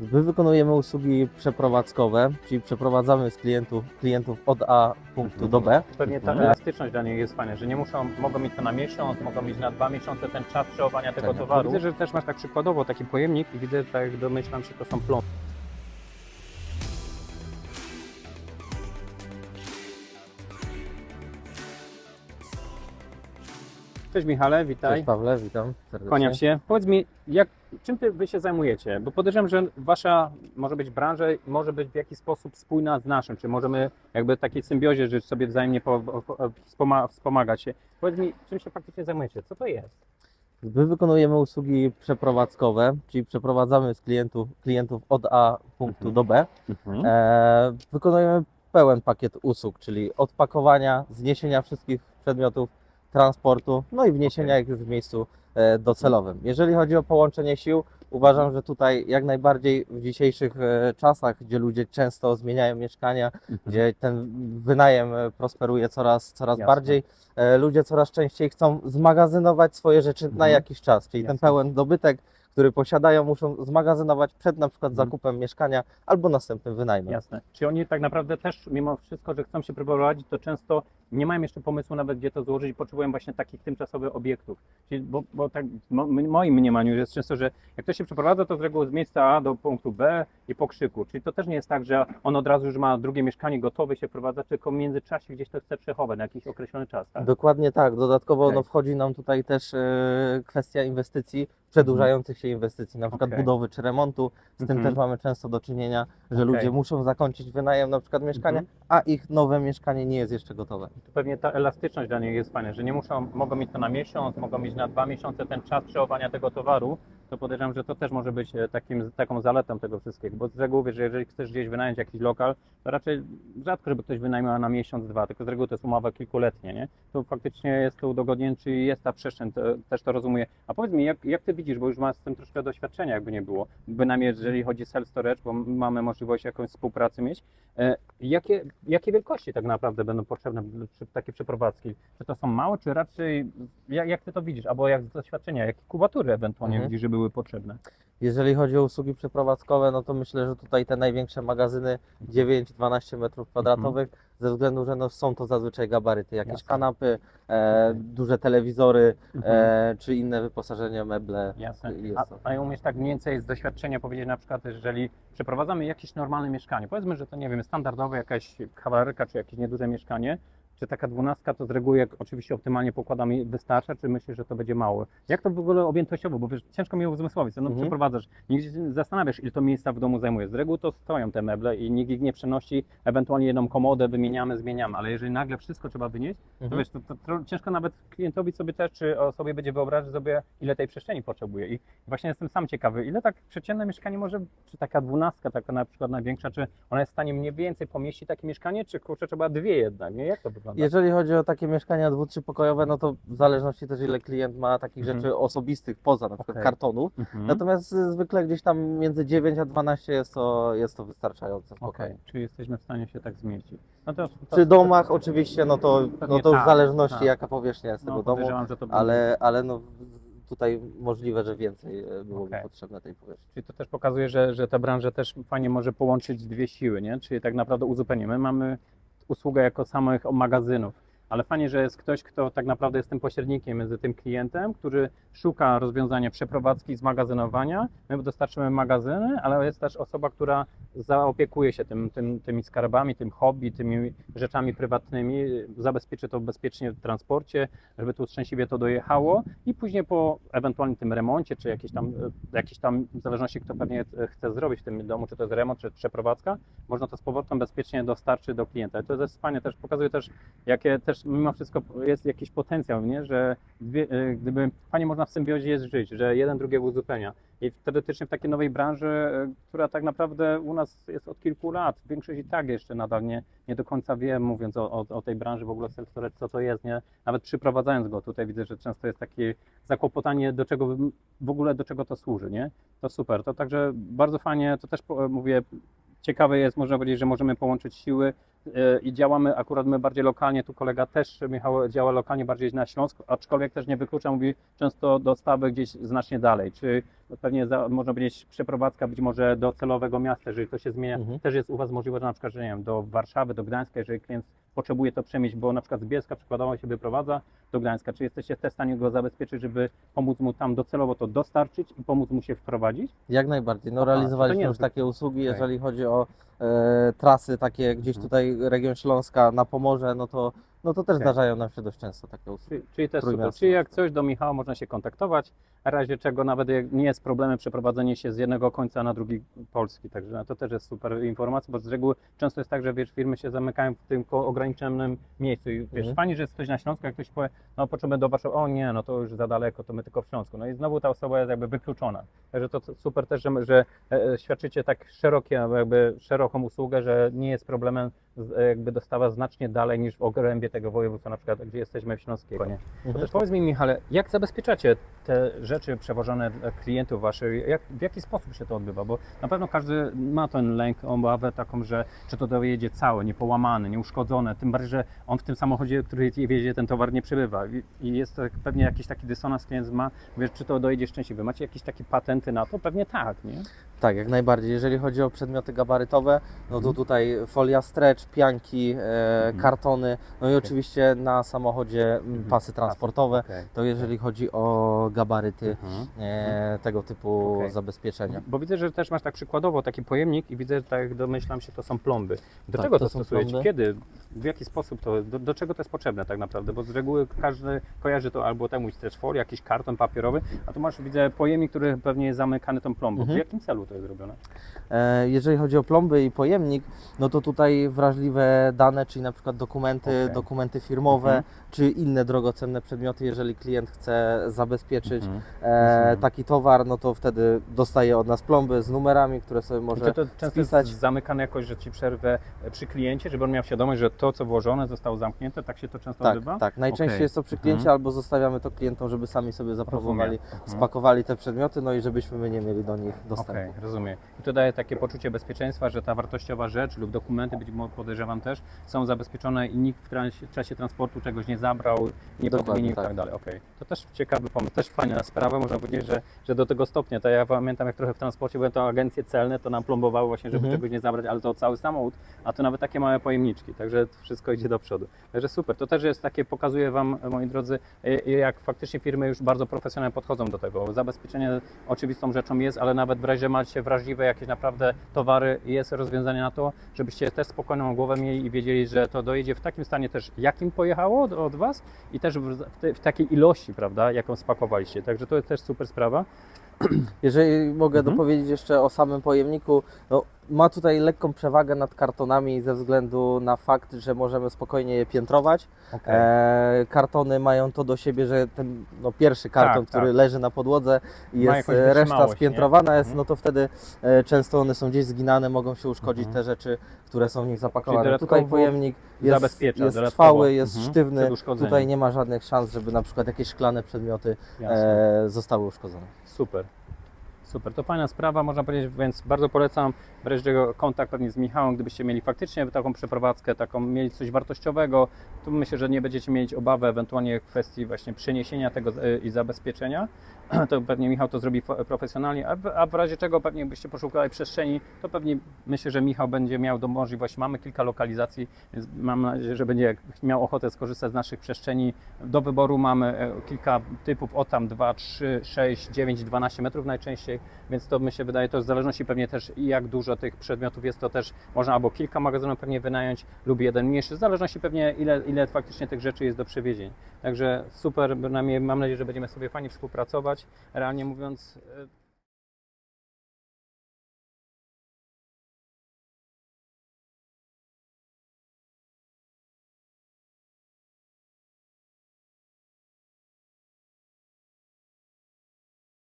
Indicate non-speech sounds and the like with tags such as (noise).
My wykonujemy usługi przeprowadzkowe, czyli przeprowadzamy z klientów, klientów od A punktu do B. Pewnie ta Mhm. elastyczność dla nich jest fajna, że nie muszą, mogą mieć to na miesiąc, mogą mieć na dwa miesiące ten czas przechowania tego Tak. towaru. Widzę, że też masz tak przykładowo taki pojemnik i widzę, tak jak domyślam się, to są plony. Cześć Michale, witaj. Cześć Pawle, witam serdecznie. Kłaniam się. Powiedz mi, jak, czym ty wy się zajmujecie? Bo podejrzewam, że wasza może być branża może być w jakiś sposób spójna z naszym, czy możemy jakby w takiej symbiozie żyć sobie wzajemnie po, po, wspoma, wspomagać się. Powiedz mi, czym się faktycznie zajmujecie? Co to jest? My wykonujemy usługi przeprowadzkowe, czyli przeprowadzamy z klientów, klientów od A punktu Mhm. do B. E, wykonujemy pełen pakiet usług, czyli od pakowania, zniesienia wszystkich przedmiotów, transportu, no i wniesienia Okej. ich już w miejscu e, docelowym. Jeżeli chodzi o połączenie sił, uważam, że tutaj jak najbardziej w dzisiejszych e, czasach, gdzie ludzie często zmieniają mieszkania, Mhm. gdzie ten wynajem e, prosperuje coraz, coraz Jasne. bardziej, ludzie coraz częściej chcą zmagazynować swoje rzeczy na Mhm. jakiś czas, czyli ten Jasne. pełen dobytek, który posiadają, muszą zmagazynować przed na przykład Mhm. zakupem mieszkania albo następnym wynajmem. Jasne. Czy oni tak naprawdę też, mimo wszystko, że chcą się przeprowadzić, to często nie mają jeszcze pomysłu nawet, gdzie to złożyć potrzebują właśnie takich tymczasowych obiektów. Czyli, bo, bo tak w mo- w moim mniemaniu jest często, że jak ktoś się przeprowadza, to z reguły z miejsca A do punktu B i po krzyku. Czyli to też nie jest tak, że on od razu już ma drugie mieszkanie gotowe się wprowadza, tylko w międzyczasie gdzieś to chce przechować na jakiś określony czas. Tak? Dokładnie tak. Dodatkowo Okej. no, wchodzi nam tutaj też e, kwestia inwestycji, przedłużających się inwestycji, na przykład Okej. budowy czy remontu. Z tym Mhm. też mamy często do czynienia, że Okej. ludzie muszą zakończyć wynajem na przykład mieszkania, Mhm. a ich nowe mieszkanie nie jest jeszcze gotowe. To pewnie ta elastyczność dla nich jest fajna, że nie muszą, mogą mieć to na miesiąc, mogą mieć na dwa miesiące ten czas przechowania tego towaru, to podejrzewam, że to też może być e, takim, taką zaletą tego wszystkiego, bo z reguły wiesz, że jeżeli chcesz gdzieś wynająć jakiś lokal, to raczej rzadko, żeby ktoś wynajmował na miesiąc, dwa, tylko z reguły to jest umowa kilkuletnia, nie? To faktycznie jest to udogodnienie, czy jest ta przestrzeń, to, też to rozumie. A powiedz mi, jak, jak ty widzisz, bo już masz z tym troszkę doświadczenia, jakby nie było, bynajmniej jeżeli chodzi o self-storage, bo mamy możliwość jakąś współpracy mieć, e, jakie, jakie wielkości tak naprawdę będą potrzebne przy takie przeprowadzki? Czy to są małe, czy raczej, jak, jak ty to widzisz, albo jak z doświadczenia, jakie kubatury ewentualnie Mhm. widzisz, że były potrzebne? Jeżeli chodzi o usługi przeprowadzkowe, no to myślę, że tutaj te największe magazyny 9-12 metrów kwadratowych, ze względu, że no są to zazwyczaj gabaryty, jakieś Jasne. kanapy, e, duże telewizory, Mhm. e, czy inne wyposażenie, meble. Jasne. A, a ja umiesz tak mniej więcej z doświadczenia powiedzieć na przykład, jeżeli przeprowadzamy jakieś normalne mieszkanie, powiedzmy, że to nie wiem, standardowe jakaś kawalerka, czy jakieś nieduże mieszkanie, czy taka dwunastka to z reguły, jak oczywiście optymalnie pokładamy, wystarcza, czy myślisz, że to będzie mało? Jak to w ogóle objętościowo, bo wiesz, ciężko mi uzmysłowić, no Mhm. przeprowadzasz, nigdzie się zastanawiasz, ile to miejsca w domu zajmuje. Z reguły to stoją te meble i nikt ich nie przenosi, ewentualnie jedną komodę wymieniamy, zmieniamy, ale jeżeli nagle wszystko trzeba wynieść, to Mhm. wiesz, to, to, to ciężko nawet klientowi sobie też, czy osobie będzie wyobrazić sobie, ile tej przestrzeni potrzebuje. I właśnie jestem sam ciekawy, ile tak przeciętne mieszkanie może, czy taka dwunastka, taka na przykład największa, czy ona jest w stanie mniej więcej pomieścić takie mieszkanie, czy kurczę trzeba dwie jednak, nie? Jak to wygląda? Jeżeli chodzi o takie mieszkania dwu, trzypokojowe, no to w zależności też ile klient ma takich Mhm. rzeczy osobistych poza na przykład Okej. kartonów, Mhm. natomiast y, zwykle gdzieś tam między 9 a 12 jest to, jest to wystarczające. Spokojnie. czyli jesteśmy w stanie się tak zmieścić. No to, to, Przy domach oczywiście, no to, no to w tak, zależności tak. jaka powierzchnia jest no, tego domu, ale, ale no tutaj możliwe, że więcej e, byłoby Okej. potrzebne tej powierzchni. Czyli to też pokazuje, że, że ta branża też fajnie może połączyć dwie siły, nie? Czyli tak naprawdę uzupełnienie. My mamy usługę jako samych magazynów, ale fajnie, że jest ktoś, kto tak naprawdę jest tym pośrednikiem między tym klientem, który szuka rozwiązania przeprowadzki, zmagazynowania. My dostarczymy magazyny, ale jest też osoba, która zaopiekuje się tym, tym, tymi skarbami, tym hobby, tymi rzeczami prywatnymi, zabezpieczy to bezpiecznie w transporcie, żeby tu szczęśliwie to dojechało i później po ewentualnie tym remoncie, czy jakiś tam, jakiś tam w zależności kto pewnie chce zrobić w tym domu, czy to jest remont, czy przeprowadzka, można to z powrotem bezpiecznie dostarczyć do klienta. I to jest fajnie, też pokazuje też, jakie też mimo wszystko jest jakiś potencjał, nie? że dwie, e, gdyby fajnie można w symbiozie jest żyć, że jeden drugiego uzupełnia. I teoretycznie w takiej nowej branży, e, która tak naprawdę u nas jest od kilku lat, większość i tak jeszcze nadal nie, nie do końca wie, mówiąc o, o, o tej branży w ogóle co to jest, nie? Nawet przyprowadzając go tutaj widzę, że często jest takie zakłopotanie, do czego w- ogóle, do czego to służy, nie? To super, to także bardzo fajnie, to też po- mówię, ciekawe jest, można powiedzieć, że możemy połączyć siły e, i działamy akurat my bardziej lokalnie, tu kolega też, Michał, działa lokalnie bardziej na Śląsku, aczkolwiek też nie wyklucza, mówi często dostawy gdzieś znacznie dalej. Czy pewnie za, można powiedzieć przeprowadzka być może do celowego miasta, jeżeli to się zmienia. Mhm. Też jest u Was możliwe, że na przykład, że nie wiem, do Warszawy, do Gdańska, jeżeli klient potrzebuje to przemieść, bo na przykład z Bielska przykładowo się wyprowadza do Gdańska. Czy jesteście w stanie go zabezpieczyć, żeby pomóc mu tam docelowo to dostarczyć i pomóc mu się wprowadzić? Jak najbardziej. No Aha, realizowaliśmy już takie usługi, Okej. jeżeli chodzi o e, trasy takie gdzieś Mhm. tutaj region Śląska na Pomorze, no to, no to też Okej. zdarzają nam się dość często takie usługi. Czyli, czyli też super. Czyli jak coś do Michała można się kontaktować, w razie czego nawet nie jest problemem przeprowadzenie się z jednego końca na drugi Polski. Także no, to też jest super informacja, bo z reguły często jest tak, że wiesz, firmy się zamykają w tym ograniczonym miejscu i wiesz, Mhm. fajnie, że jest ktoś na Śląsku, jak ktoś powie, no potrzebujemy do Warszawy, o nie, no to już za daleko, to my tylko w Śląsku. No i znowu ta osoba jest jakby wykluczona. Także to super też, że, że e, świadczycie tak szerokie, jakby szeroką usługę, że nie jest problemem e, jakby dostawa znacznie dalej niż w obrębie tego województwa, na przykład gdzie jesteśmy w Śląskiej. Konie. To Mhm. też powiedz mi, Michale, jak zabezpieczacie te rzeczy przewożone dla klientów waszych? Jak, w jaki sposób się to odbywa? Bo na pewno każdy ma ten lęk, obawę taką, że czy to dojedzie całe, niepołamane, nieuszkodzone, tym bardziej, że on w tym samochodzie, który wiezie ten towar, nie przebywa. I- I jest to pewnie jakiś taki dysonans klient ma, wiesz, czy to dojedzie szczęśliwy. Macie jakieś takie patenty na to? Pewnie tak, nie? Tak, jak najbardziej. Jeżeli chodzi o przedmioty gabarytowe, no to Mhm. tutaj folia stretch, pianki, e, Mhm. kartony, no i oczywiście na samochodzie Mhm. pasy transportowe. Okej. To jeżeli chodzi o gabaryty Mhm. e, tego typu Okej. zabezpieczenia. Bo widzę, że też masz tak przykładowo taki pojemnik i widzę, że tak domyślam się, to są plomby. Do Tak, czego to to, stosujecie? plomby. Kiedy? W jaki sposób to, do, do czego to jest potrzebne tak naprawdę? Bo z reguły każdy kojarzy to albo temu foil, jakiś karton papierowy, a tu masz, widzę, pojemnik, który pewnie jest zamykany tą plombą. Mhm. W jakim celu to jest zrobione? E, Jeżeli chodzi o plomby i pojemnik, no to tutaj wrażliwe dane, czyli na przykład dokumenty, Okej. dokumenty firmowe, Mhm. czy inne drogocenne przedmioty, jeżeli klient chce zabezpieczyć Mhm. e, Mhm. taki towar, no to wtedy dostaje od nas plomby z numerami, które sobie I może to, to często spisać. jest zamykane jakoś, że ci przerwę e, przy kliencie, żeby on miał świadomość, że to, co włożone, zostało zamknięte. Tak się to często Tak, odbywa? tak. Najczęściej Okej. jest to przy kliencie, Mhm. albo zostawiamy to klientom, żeby sami sobie. Mhm. spakowali te przedmioty, no i żebyśmy my nie mieli do nich dostępu. Okej, rozumiem. I to daje takie poczucie bezpieczeństwa, że ta wartościowa rzecz lub dokumenty, być może podejrzewam też, są zabezpieczone i nikt w czasie transportu czegoś nie zabrał, nie podmienił i tak. tak dalej. Okej. To też ciekawy pomysł, też fajna sprawa, można powiedzieć, że, że do tego stopnia. To ja pamiętam, jak trochę w transporcie byłem, to agencje celne to nam plombowały właśnie, żeby Mhm. czegoś nie zabrać, ale to cały samochód, a to nawet takie małe pojemniczki, także wszystko idzie do przodu. Także super. To też jest takie, pokazuje Wam, moi drodzy, y, jak faktycznie firmy już bardzo profesjonalnie podchodzą do tego. Zabezpieczenie oczywistą rzeczą jest, ale nawet w razie macie wrażliwe jakieś naprawdę towary, jest rozwiązanie na to, żebyście też spokojną głowę mieli i wiedzieli, że to dojedzie w takim stanie też, jakim pojechało od, od Was i też w, w, te, w takiej ilości, prawda, jaką spakowaliście. Także to jest też super sprawa. Jeżeli mogę Mhm. dopowiedzieć jeszcze o samym pojemniku, no, ma tutaj lekką przewagę nad kartonami ze względu na fakt, że możemy spokojnie je piętrować. E, kartony mają to do siebie, że ten no, pierwszy karton, Tak, który tak. leży na podłodze i jest e, reszta spiętrowana nie? jest, Mhm. no to wtedy e, często one są gdzieś zginane, mogą się uszkodzić Mhm. te rzeczy, które są w nich zapakowane. Tutaj pojemnik jest, jest trwały, jest Mhm. sztywny, tutaj nie ma żadnych szans, żeby na przykład jakieś szklane przedmioty e, zostały uszkodzone. Super. Super, to fajna sprawa, można powiedzieć, więc bardzo polecam wreszcie kontakt pewnie z Michałem, gdybyście mieli faktycznie taką przeprowadzkę, taką mieli coś wartościowego, to myślę, że nie będziecie mieć obawy ewentualnie kwestii właśnie przeniesienia tego e, i zabezpieczenia. (clears throat) To pewnie Michał to zrobi profesjonalnie, a w, a w razie czego pewnie byście poszukali przestrzeni, to pewnie myślę, że Michał będzie miał do możliwość, mamy kilka lokalizacji, więc mam nadzieję, że będzie miał ochotę skorzystać z naszych przestrzeni. Do wyboru mamy e, kilka typów, o tam 2, 3, 6, 9, 12 metrów najczęściej, więc to mi się wydaje, to w zależności pewnie też jak dużo tych przedmiotów jest, to też można albo kilka magazynów pewnie wynająć lub jeden mniejszy, w zależności pewnie ile, ile faktycznie tych rzeczy jest do przewiezień. Także super, mam nadzieję, że będziemy sobie fajnie współpracować. Realnie mówiąc, e,